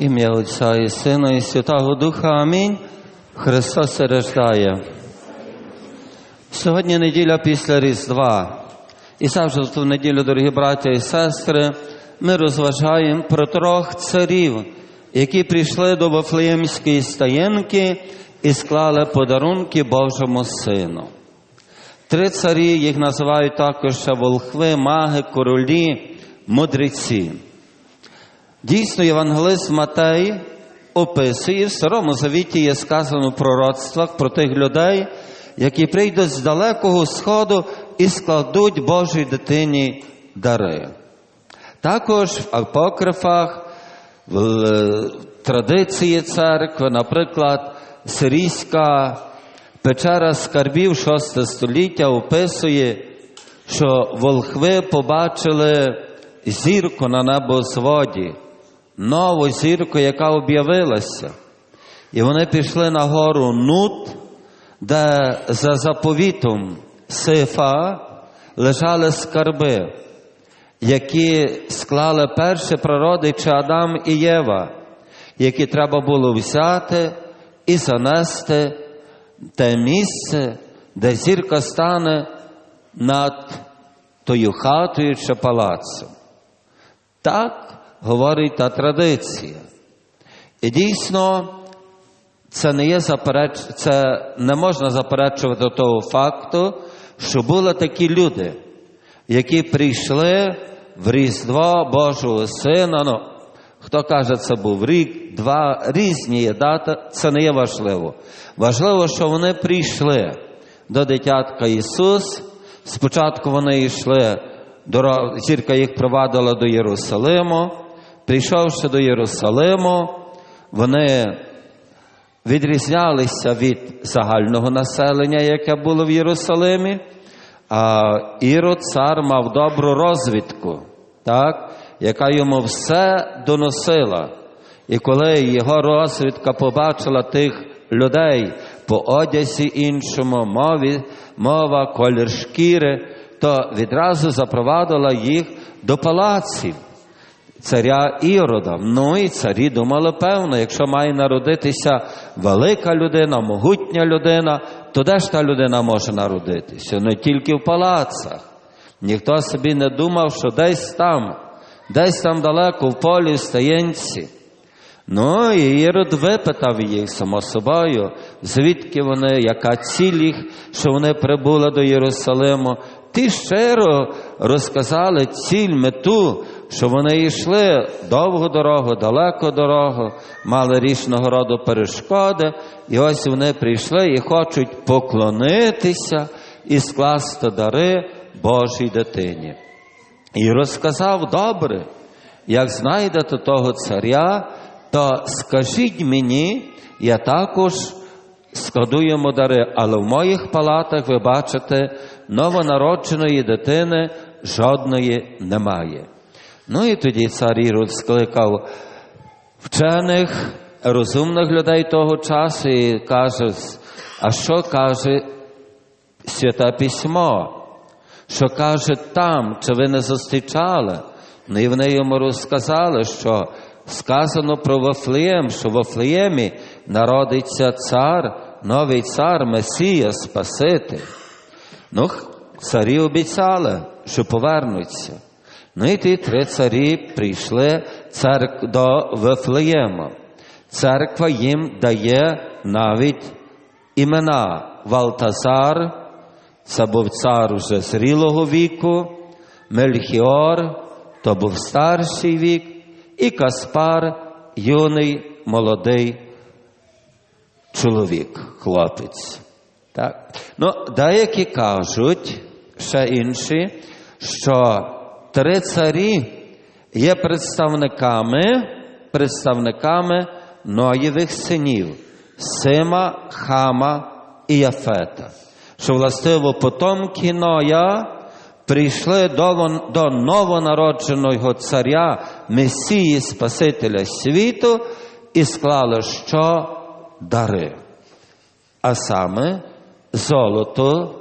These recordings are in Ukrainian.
Ім'я Отця і Сина, і Святого Духа. Амінь. Христос рождає. Сьогодні неділя після Різдва. І завжди в ту неділю, дорогі браття і сестри, ми розважаємо про трьох царів, які прийшли до Вафлеємської стаєнки і склали подарунки Божому Сину. Три царі їх називають також волхви, маги, королі, мудреці. Дійсно, євангелист Матей описує, в Старому Завіті є сказано в пророцтвах про тих людей, які прийдуть з далекого сходу і складуть Божій дитині дари. Також в апокрифах, в е, традиції церкви, наприклад, сирійська печера скарбів 6 століття описує, що волхви побачили зірку на небозводі, нову зірку, яка об'явилася. І вони пішли на гору Нут, де за заповітом Сифа лежали скарби, які склали перші прародичі Адам і Єва, які треба було взяти і занести те місце, де зірка стане над тою хатою чи палацом. Так говорить та традиція. І дійсно, це не є запереч... це не можна заперечувати того факту, що були такі люди, які прийшли в Різдво Божого Сина. Ну, хто каже, це був рік, два різні є дати, це не є важливо. Важливо, що вони прийшли до дитятка Ісус. Спочатку вони йшли, дорога, зірка їх провадила до Єрусалиму. Прийшовши до Єрусалиму, вони відрізнялися від загального населення, яке було в Єрусалимі, а Ірод цар мав добру розвідку, так, яка йому все доносила. І коли його розвідка побачила тих людей по одязі іншому, мові, мова, колір шкіри, то відразу запровадила їх до палаців царя Ірода. Ну і царі думали, певно, якщо має народитися велика людина, могутня людина, то де ж та людина може народитися? Не тільки в палацах. Ніхто собі не думав, що десь там, десь там далеко, в полі, в стаєнці. Ну і Ірод випитав їх само собою, звідки вони, яка ціль їх, що вони прибули до Єрусалиму. Ті щиро розказали ціль, мету, що вони йшли довгу дорогу, далеку дорогу, мали різного роду перешкоди, і ось вони прийшли і хочуть поклонитися і скласти дари Божій дитині. І розказав добре, як знайдете того царя, то скажіть мені, я також складу дари, але в моїх палатах ви бачите, новонародженої дитини жодної немає. Ну і тоді цар Ірод скликав вчених, розумних людей того часу і каже, а що каже Святе Письмо? Що каже там, чи ви не зустрічали? Ну і вони йому розказали, що сказано про Вафлеєм, що в Вафлеємі народиться цар, новий цар, Месія, Спаситель. Ну, царі обіцяли, що повернуться. Ну і ті три царі прийшли церк... до Вифлеєма. Церква їм дає навіть імена Валтазар, це був цар вже зрілого віку, Мельхіор, то був старший вік, і Каспар, юний молодий чоловік, хлопець. Так. Ну, Деякі кажуть, ще інші, що три царі є представниками представниками Ноєвих синів Сима, Хама і Яфета. Що властиво потомки Ноя прийшли до, до новонародженого царя Месії Спасителя світу і склали що дари. А саме золото,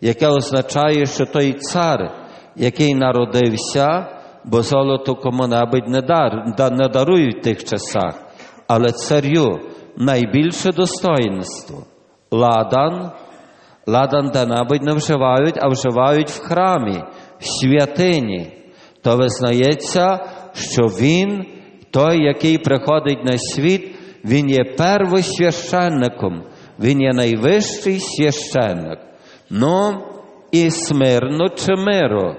яке означає, що той цар, який народився, бо золото кому-небудь не, дар, не дарують в тих часах, але царю найбільше достоїнство. Ладан, ладан де-небудь не вживають, а вживають в храмі, в святині. То визнається, що він, той, який приходить на світ, він є первосвященником, він є найвищий священник. Ну, і смирно чи миро,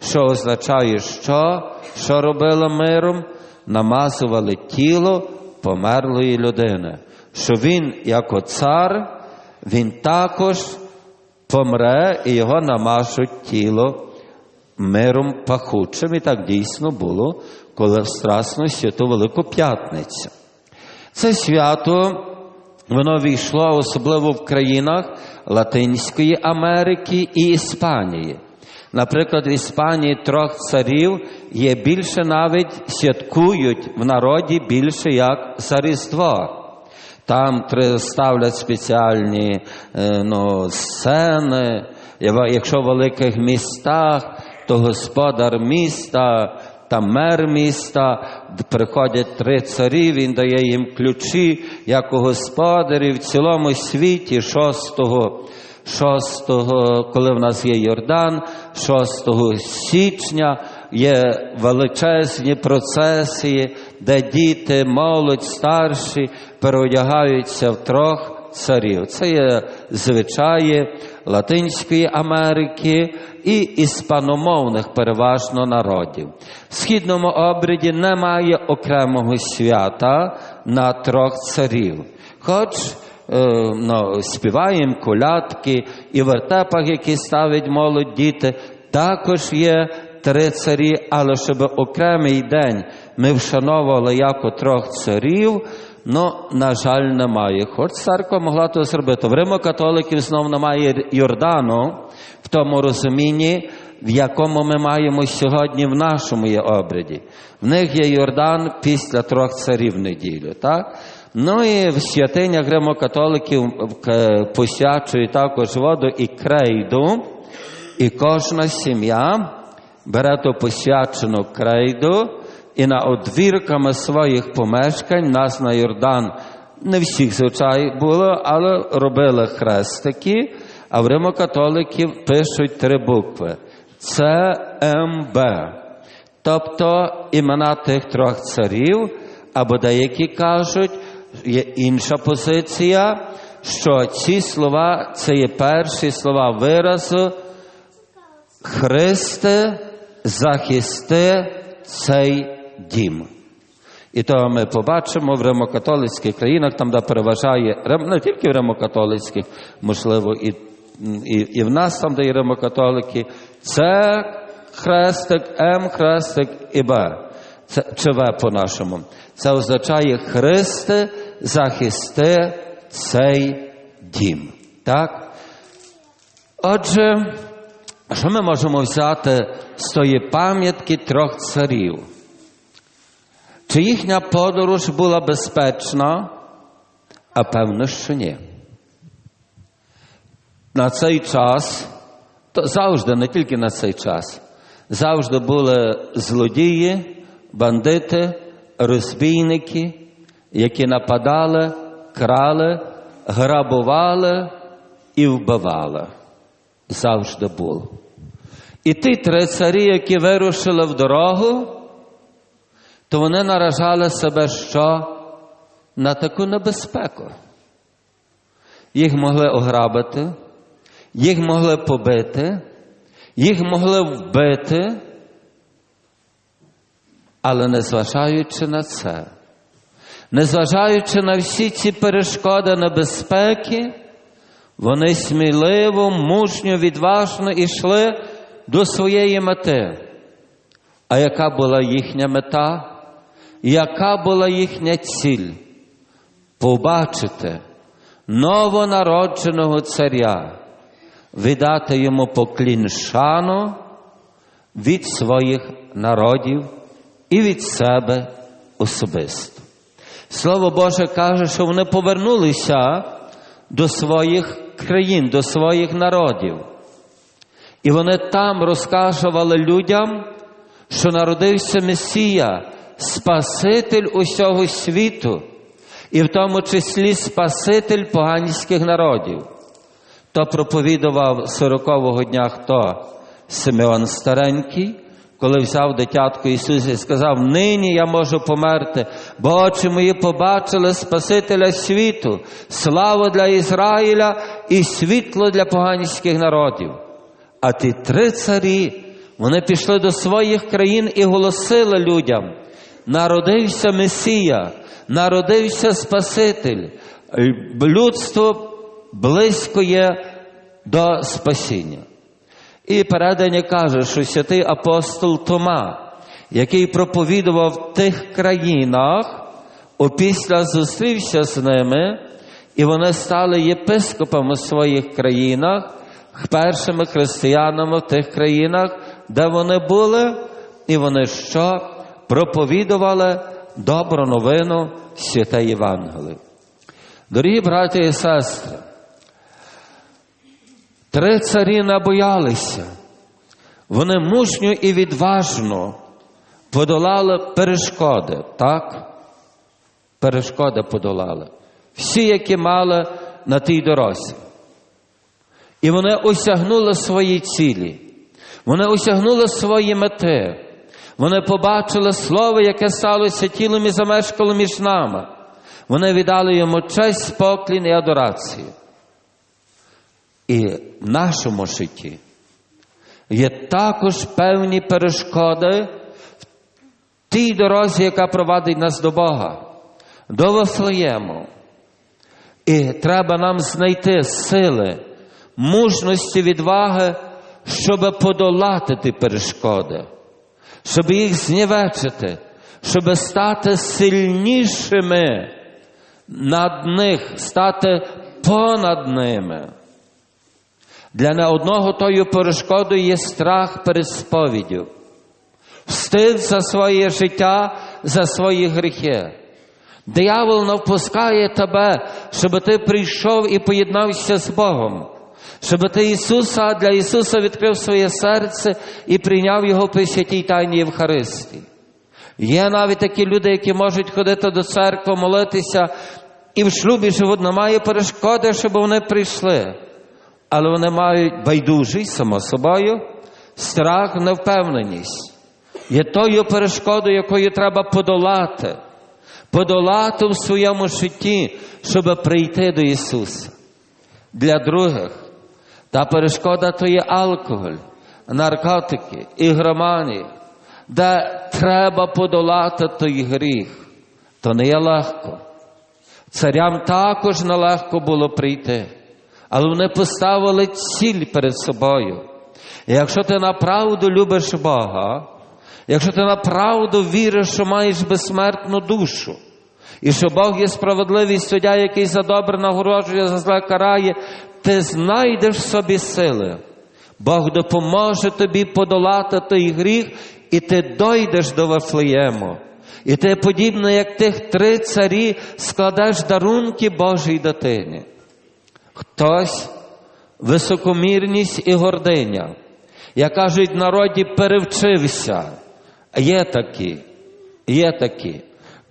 що означає, що, що робило миром? Намазували тіло померлої людини. Що він, як цар, він також помре і його намажуть тіло миром пахучим. І так дійсно було, коли в Страсну святу Велику П'ятницю. Це свято, воно війшло особливо в країнах Латинської Америки і Іспанії. Наприклад, в Іспанії трьох царів є більше навіть святкують в народі більше як за Різдво. Там ставлять спеціальні е, ну, сцени. Якщо в великих містах, то господар міста та мер міста приходять три царі, він дає їм ключі, як у господарів в цілому світі шостого. 6, коли в нас є Йордан, 6 січня є величезні процесії, де діти, молодь, старші переодягаються в трьох царів. Це є звичаї Латинської Америки і іспаномовних переважно народів. В східному обряді немає окремого свята на трьох царів. Хоч ну, співаємо колядки і вертепах, які ставить молодь діти, також є три царі, але щоб окремий день ми вшановували як трьох царів, ну, на жаль, немає. Хоч церква могла то зробити. В Римо-католиків знов немає Йордану в тому розумінні, в якому ми маємо сьогодні в нашому є обряді. В них є Йордан після трьох царів в неділю. Так? Ну і в святинях римокатоликів к- посвячують також воду і крейду, і кожна сім'я бере ту посвячену крейду і на одвірками своїх помешкань нас на Йордан не всіх звичай було, але робили хрестики, а в римокатоликів пишуть три букви ЦМБ. Тобто імена тих трьох царів, або деякі кажуть, є інша позиція, що ці слова це є перші слова виразу Христе, захисти цей дім. І то ми побачимо в римокатолицьких країнах, там, де переважає не тільки в римокатолицьких, можливо, і, і, і в нас, там, де є римокатолики, це хрестик, М, хрестик і Б. Це по-нашому. Це означає Христе, захисти цей дім. Так? Отже, що ми можемо взяти з тої пам'ятки трьох царів? Чи їхня подорож була безпечна? А певно, що ні. На цей час, то завжди, не тільки на цей час, завжди були злодії, бандити, розбійники, які нападали, крали, грабували і вбивали. Завжди було. І ті три царі, які вирушили в дорогу, то вони наражали себе що? На таку небезпеку. Їх могли ограбити, їх могли побити, їх могли вбити, але незважаючи на це, незважаючи на всі ці перешкоди небезпеки, вони сміливо, мужньо, відважно йшли до своєї мети. А яка була їхня мета? Яка була їхня ціль? Побачити новонародженого царя, віддати йому поклін шану від своїх народів і від себе особисто. Слово Боже каже, що вони повернулися до своїх країн, до своїх народів. І вони там розказували людям, що народився Месія, Спаситель усього світу, і в тому числі Спаситель поганських народів. То проповідував 40-го дня хто? Симеон Старенький, коли взяв дитятко Ісуса і сказав: Нині я можу померти, бо очі мої побачили Спасителя світу, славу для Ізраїля і світло для поганських народів. А ті три царі, вони пішли до своїх країн і голосили людям: народився Месія, народився Спаситель, людство близько є до спасіння. І передання каже, що святий апостол Тома, який проповідував в тих країнах, опісля зустрівся з ними, і вони стали єпископами у своїх країнах, першими християнами в тих країнах, де вони були, і вони що проповідували добру новину святе Євангелії. Дорогі браті і сестри, Три царі набоялися. Вони мужньо і відважно подолали перешкоди, так? Перешкоди подолали. Всі, які мали на тій дорозі. І вони осягнули свої цілі. Вони осягнули свої мети. Вони побачили слово, яке сталося тілом і замешкало між нами. Вони віддали йому честь, поклін і адорацію. І нашому житті є також певні перешкоди в тій дорозі, яка провадить нас до Бога, до Вифлеєму. І треба нам знайти сили, мужності, відваги, щоб подолати ті перешкоди, щоб їх знівечити, щоб стати сильнішими над них, стати понад ними. Для не тою перешкодою є страх перед сповіддю, встид за своє життя, за свої гріхи. Диявол не впускає тебе, щоб ти прийшов і поєднався з Богом, щоб ти Ісуса для Ісуса відкрив своє серце і прийняв Його при святій Тайні Євхаристії. Є навіть такі люди, які можуть ходити до церкви, молитися, і в шлюбі живуть, немає перешкоди, щоб вони прийшли але вони мають байдужість, само собою, страх, невпевненість. Є тою перешкодою, якою треба подолати, подолати в своєму житті, щоб прийти до Ісуса. Для других та перешкода то є алкоголь, наркотики, ігроманія, де треба подолати той гріх, то не є легко. Царям також нелегко було прийти але вони поставили ціль перед собою. І якщо ти направду любиш Бога, якщо ти направду віриш, що маєш безсмертну душу, і що Бог є справедливий суддя, який за добре нагороджує, за зле карає, ти знайдеш в собі сили. Бог допоможе тобі подолати той гріх, і ти дойдеш до Вафлеєму. І ти, подібно як тих три царі, складеш дарунки Божій дитині. Хтось високомірність і гординя. Як кажуть, народі перевчився. Є такі, є такі.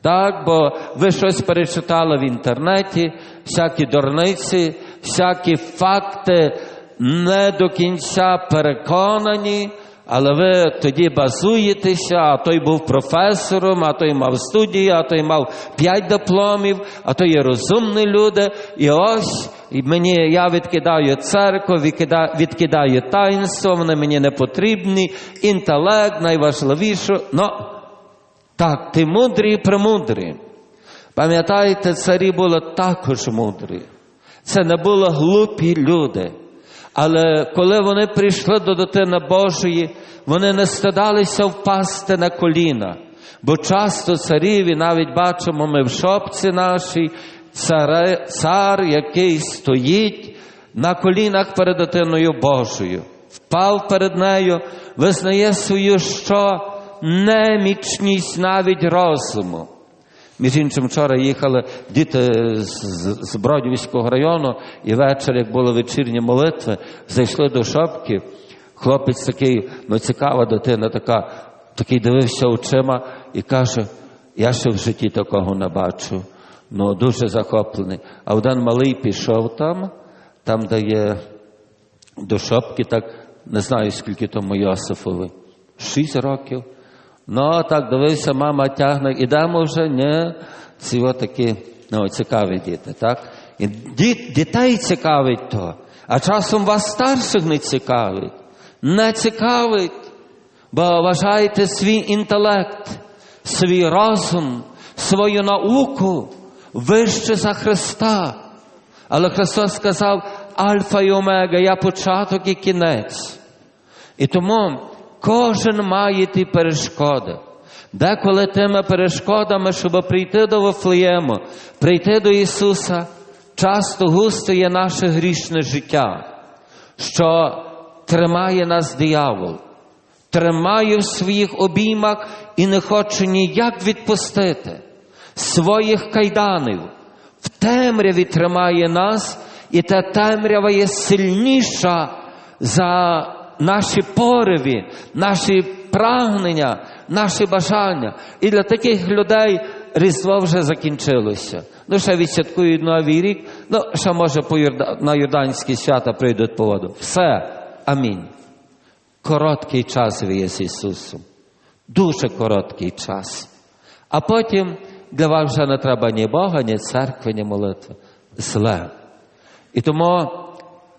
Так, бо ви щось перечитали в інтернеті, всякі дурниці, всякі факти не до кінця переконані, але ви тоді базуєтеся, а той був професором, а той мав студії, а той мав п'ять дипломів, а то є розумні люди. І ось і мені я відкидаю церкву, відкидаю, таїнство, вони мені не потрібні, інтелект найважливіше. Ну, так, ти мудрий і премудрий. Пам'ятаєте, царі були також мудрі. Це не були глупі люди. Але коли вони прийшли до дитини Божої, вони не стидалися впасти на коліна. Бо часто царів, і навіть бачимо ми в шопці нашій, цар, який стоїть на колінах перед дитиною Божою, впав перед нею, визнає свою що немічність навіть розуму. Між іншим, вчора їхали діти з, Бродівського району, і вечір, як були вечірні молитви, зайшли до шопки. Хлопець такий, ну цікава дитина, така такий дивився очима і каже, я ще в житті такого не бачу. Ну, дуже захоплений. А один малий пішов там, там, де є до шопки, так не знаю, скільки тому Йосифові. Шість років. Ну, так дивився, мама тягне, ідемо вже, ні. Ці отакі, ну, цікаві діти, так? І діт, дітей цікавить то, а часом вас старших не цікавить. Не цікавить, бо вважаєте свій інтелект, свій розум, свою науку вище за Христа. Але Христос сказав, Альфа і Омега, я початок і кінець. І тому кожен має ті перешкоди. Деколи тими перешкодами, щоб прийти до Вифлеєму, прийти до Ісуса, часто густо є наше грішне життя, що тримає нас диявол, тримає в своїх обіймах і не хоче ніяк відпустити своїх кайданів. В темряві тримає нас, і та темрява є сильніша за наші пориви, наші прагнення, наші бажання. І для таких людей Різдво вже закінчилося. Ну, ще відсвяткують новий рік, ну, ще може по Йорда... на Йорданські свята прийдуть по воду. Все. Амінь. Короткий час є з Ісусом. Дуже короткий час. А потім для вас вже не треба ні Бога, ні церкви, ні молитви. Зле. І тому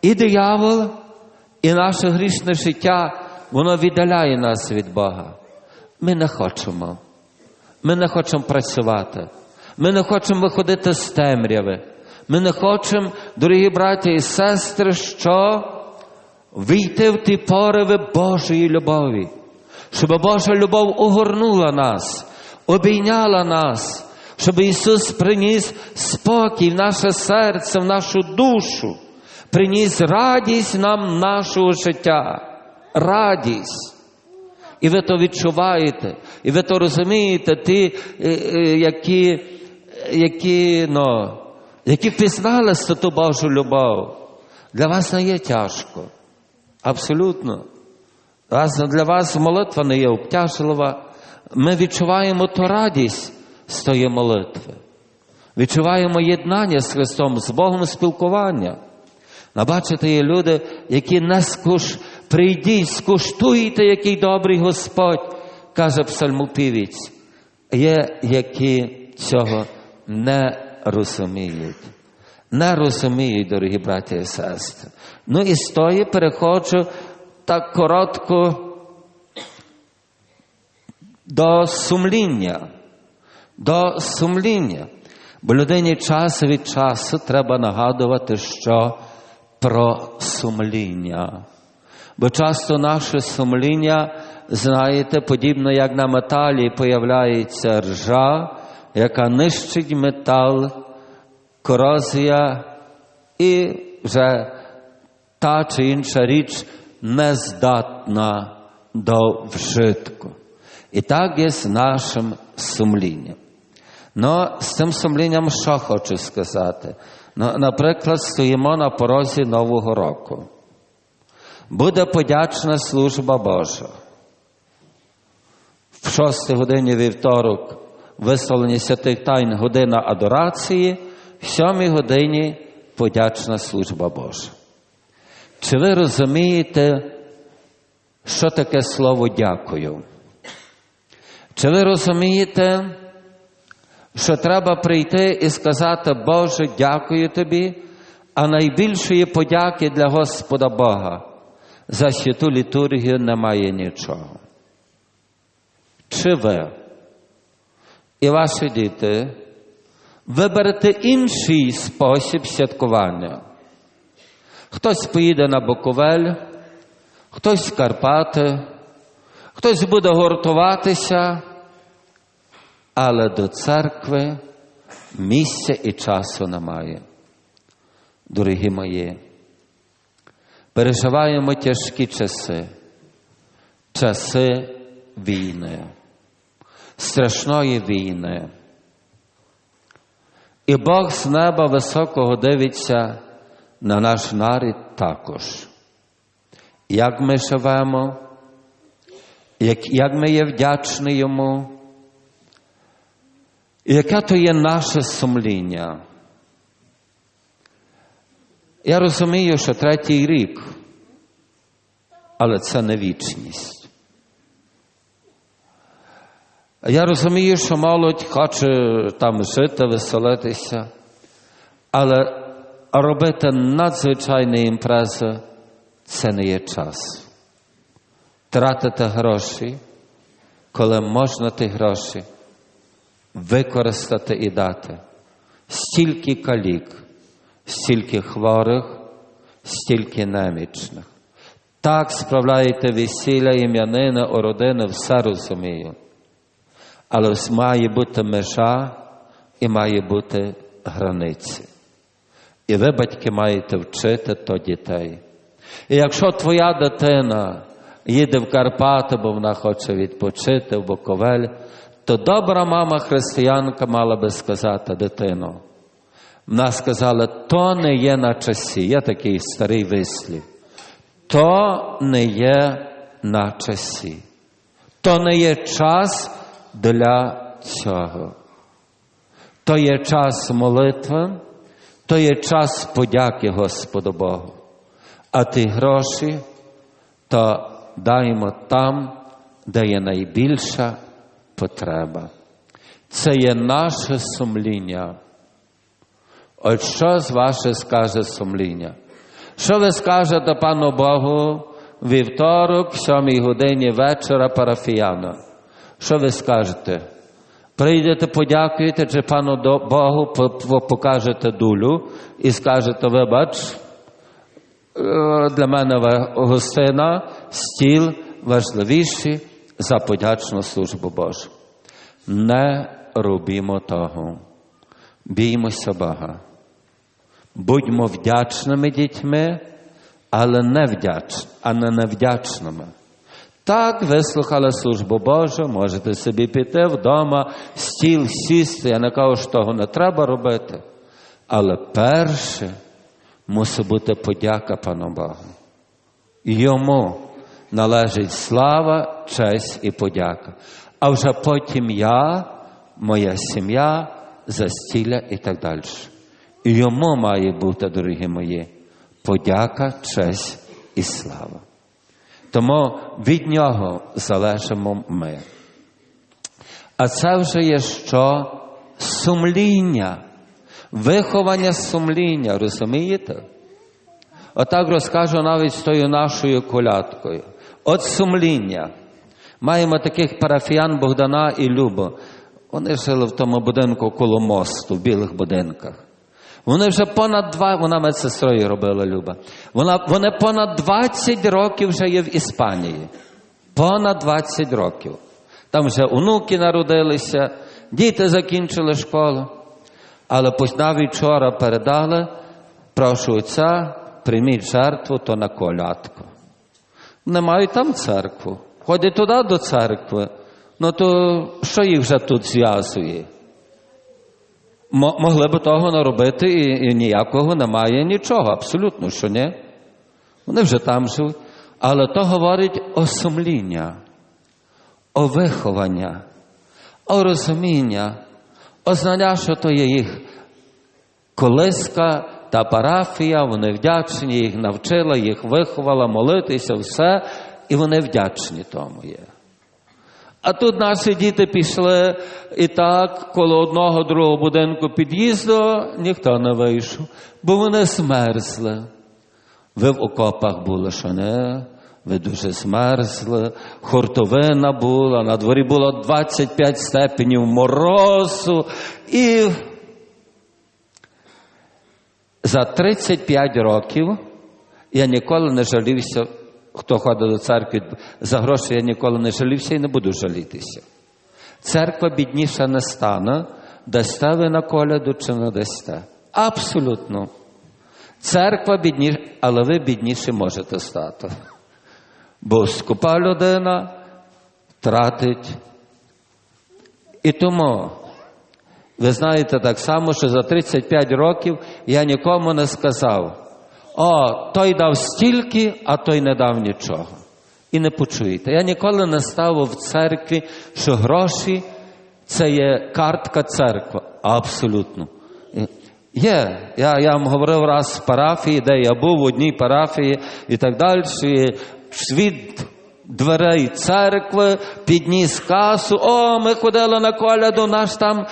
і диявол, і наше грішне життя, воно віддаляє нас від Бога. Ми не хочемо. Ми не хочемо працювати. Ми не хочемо виходити з темряви. Ми не хочемо, дорогі браті і сестри, що війти в ті пориви Божої любові, щоб Божа любов огорнула нас, обійняла нас, щоб Ісус приніс спокій в наше серце, в нашу душу, приніс радість нам нашого життя. Радість. І ви то відчуваєте, і ви то розумієте, ті, які, які, ну, які впізнали ту Божу любов. Для вас не є тяжко. Абсолютно. Для вас молитва не є обтяжлива. Ми відчуваємо ту радість з тої молитви. Відчуваємо єднання з Христом, з Богом спілкування. А бачите, є люди, які не скуш... прийдіть, скуштуйте, який добрий Господь, каже псалмопівець. Є, які цього не розуміють. Не розуміють, дорогі браті і сестри. Ну і з тої переходжу так коротко до сумління. До сумління. Бо людині час від часу треба нагадувати, що про сумління. Бо часто наше сумління, знаєте, подібно як на металі появляється ржа, яка нищить метал, корозія, і вже та чи інша річ не здатна до вжитку. І так є з нашим сумлінням. Ну, з цим сумлінням що хочу сказати? Ну, Наприклад, стоїмо на порозі Нового року. Буде подячна служба Божа. В 6 годині вівторок висловлення святих тайн година адорації, в 7 годині подячна служба Божа. Чи ви розумієте, що таке слово дякую? Чи ви розумієте, що треба прийти і сказати, Боже, дякую тобі, а найбільшої подяки для Господа Бога за святу літургію немає нічого. Чи ви і ваші діти виберете інший спосіб святкування? Хтось поїде на Буковель, хтось в Карпати, хтось буде гуртуватися, але до церкви місця і часу немає. Дорогі мої, переживаємо тяжкі часи, часи війни, страшної війни. І Бог з неба високого дивиться на наш нарід також. Як ми живемо, як, як ми є вдячні йому, яке то є наше сумління. Я розумію, що третій рік, але це не вічність. Я розумію, що молодь хоче там жити, веселитися, але робити надзвичайні імпрези це не є час. Тратити гроші, коли можна ті гроші використати і дати. Стільки калік, стільки хворих, стільки немічних. Так справляєте весілля, ім'янини, у родини, все розумію. Але має бути межа і має бути границі. І ви, батьки, маєте вчити то дітей. І якщо твоя дитина їде в Карпати, бо вона хоче відпочити в Буковель, то добра мама християнка мала би сказати дитину. Вона сказала, то не є на часі. Є такий старий вислів. То не є на часі. То не є час для цього. То є час молитви, то є час подяки Господу Богу. А ті гроші то даємо там, де є найбільша потреба. Це є наше сумління. От що з ваше скаже сумління? Що ви скажете пану Богу вівторок, в сьомій годині вечора парафіяна? Що ви скажете? Прийдете, подякуєте, чи пану Богу покажете дулю і скажете, вибач, для мене гостина, стіл важливіший за подячну службу Божу. Не робімо того. Біймося Бога. Будьмо вдячними дітьми, але не вдяч, а не невдячними. Так, вислухали службу Божу, можете собі піти вдома, стіл сісти. Я не кажу, що того не треба робити. Але перше мусить бути подяка пану Богу. Йому належить слава, честь і подяка. А вже потім я, моя сім'я, застілля і так далі. І йому має бути, дорогі мої, подяка, честь і слава. Тому від нього залежимо ми. А це вже є що? Сумління, виховання сумління, розумієте? Отак розкажу навіть з тою нашою колядкою. От сумління. Маємо таких парафіян Богдана і Любо. Вони жили в тому будинку коло мосту, в білих будинках. Вони вже понад два, вона медсестрою робила Люба. Вона, Вони понад 20 років вже є в Іспанії. Понад 20 років. Там вже онуки народилися, діти закінчили школу. Але навіть вчора передали, прошу отця, прийміть жертву, то на колядку. Не мають там церкву. Ходять туди до церкви. Ну то що їх вже тут зв'язує? Могли б того наробити і, і ніякого немає нічого, абсолютно що ні. Вони вже там живуть. Але то говорить о сумління, о виховання, о розуміння, о знання, що то є їх колиска та парафія, вони вдячні, їх навчила, їх виховала, молитися, все, і вони вдячні тому є. А тут наші діти пішли і так, коло одного другого будинку під'їзду ніхто не вийшов, бо вони змерзли. Ви в окопах були, що не? Ви дуже змерзли, хуртовина була, на дворі було 25 степенів морозу. І за 35 років я ніколи не жалівся хто ходить до церкви за гроші, я ніколи не жалівся і не буду жалітися. Церква бідніша не стане, дасте ви на коляду чи не дасте. Абсолютно. Церква бідніша, але ви бідніші можете стати. Бо скупа людина тратить. І тому, ви знаєте так само, що за 35 років я нікому не сказав. О, той дав стільки, а той не дав нічого. і не почуєте. Я ніколи не ставив в церкві, що гроші це є картка церкви. Абсолютно. Є. Я, я вам говорив раз в парафії, де я був в одній парафії і так далі. і Від дверей церкви підніс касу. О, ми ходили на коляду, наш там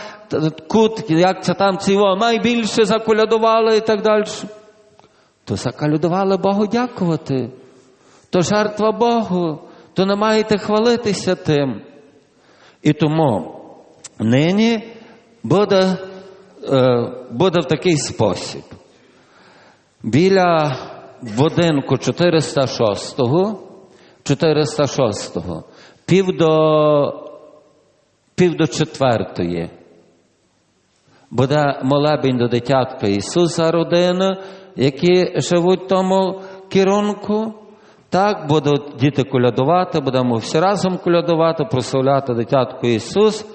кут, як це там цього, найбільше заколядували і так далі. То заколядували Богу дякувати. То жертва Богу, то не маєте хвалитися тим. І тому нині буде, е, буде в такий спосіб. Біля будинку 406-го, 406-го, пів до, пів до четвертої, буде молебень до дитятка Ісуса родини, які живуть в тому керунку. Так, будуть діти колядувати, будемо всі разом колядувати, прославляти дитятку Ісус.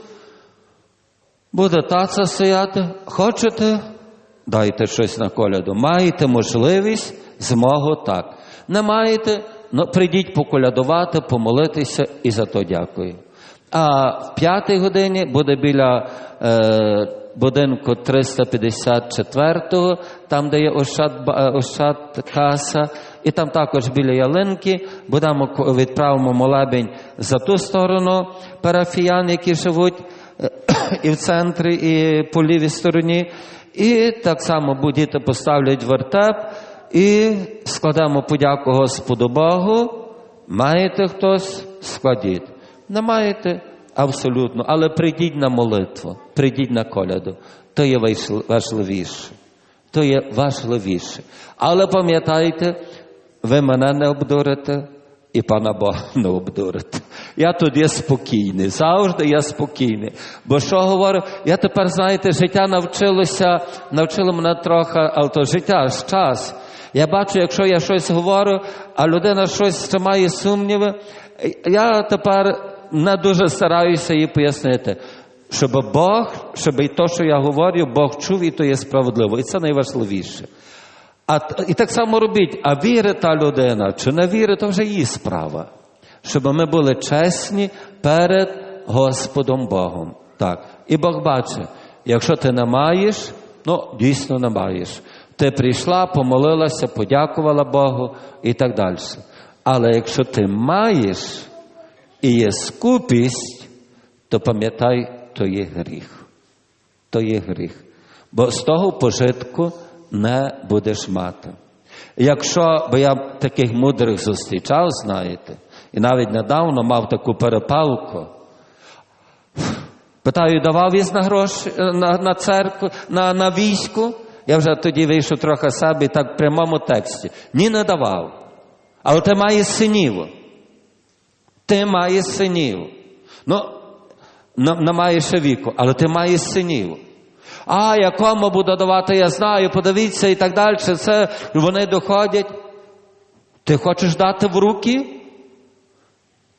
Буде таця стояти. Хочете? Дайте щось на коляду. Маєте можливість, змогу так. Не маєте, ну прийдіть поколядувати, помолитися і за то дякую. А в п'ятій годині буде біля е, будинку 354-го, там, де є Ощад, е, Ощад каса, і там також біля ялинки будемо відправимо молебень за ту сторону парафіян, які живуть е, і в центрі, і по лівій стороні. І так само діти поставлять вертеп і складемо подяку Господу Богу. Маєте хтось? Складіть. Не маєте? Абсолютно. Але прийдіть на молитву, прийдіть на коляду. То є важливіше. То є важливіше. Але пам'ятайте, ви мене не обдурите і пана Бога не обдурите. Я тут є спокійний, завжди я спокійний. Бо що говорю, я тепер, знаєте, життя навчилося, навчило мене трохи, але то життя ж час. Я бачу, якщо я щось говорю, а людина щось ще має сумніви, я тепер не дуже стараюся їй пояснити, щоб Бог, щоб і то, що я говорю, Бог чув, і то є справедливо. І це найважливіше. А, і так само робіть, а вірить та людина, чи не вірить, то вже її справа. Щоб ми були чесні перед Господом Богом. Так. І Бог бачить, якщо ти не маєш, ну дійсно не маєш. Ти прийшла, помолилася, подякувала Богу і так далі. Але якщо ти маєш і є скупість, то пам'ятай, то є гріх. То є гріх. Бо з того пожитку не будеш мати. Якщо, бо я таких мудрих зустрічав, знаєте, і навіть недавно мав таку перепалку. Питаю, давав із на гроші на, на церкву, на, на війську. Я вже тоді вийшов трохи себе так в прямому тексті. Ні, не давав. Але ти маєш синів. Ти маєш синів. Ну, не, маєш ще віку, але ти маєш синів. А якому буду давати, я знаю, подивіться і так далі. Це вони доходять. Ти хочеш дати в руки?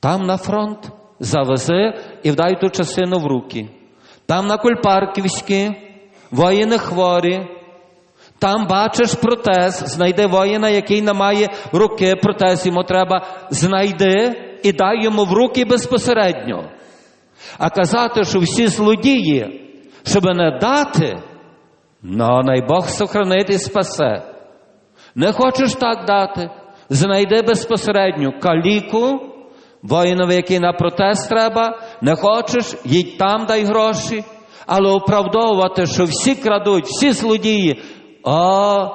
Там на фронт завези і вдай ту частину в руки. Там на Кульпарківській воїни хворі. Там бачиш протез, знайди воїна, який не має руки, протез йому треба, знайди і дай йому в руки безпосередньо. А казати, що всі злодії, щоб не дати, ну, най Бог сохранить і спасе. Не хочеш так дати, знайди безпосередньо каліку, воїнові, який на протест треба, не хочеш, їдь там, дай гроші, але оправдовувати, що всі крадуть, всі злодії, о,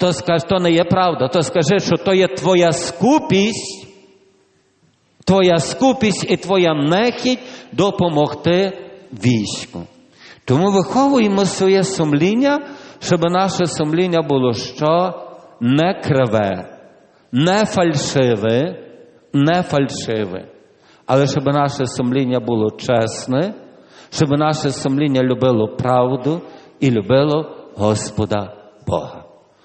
то скажи, то не є правда, то скажи, що то є твоя скупість, твоя скупість і твоя нехідь допомогти війську. Тому виховуємо своє сумління, щоб наше сумління було що не криве, не фальшиве, не фальшиве, але щоб наше сумління було чесне, щоб наше сумління любило правду і любило Господа Бога.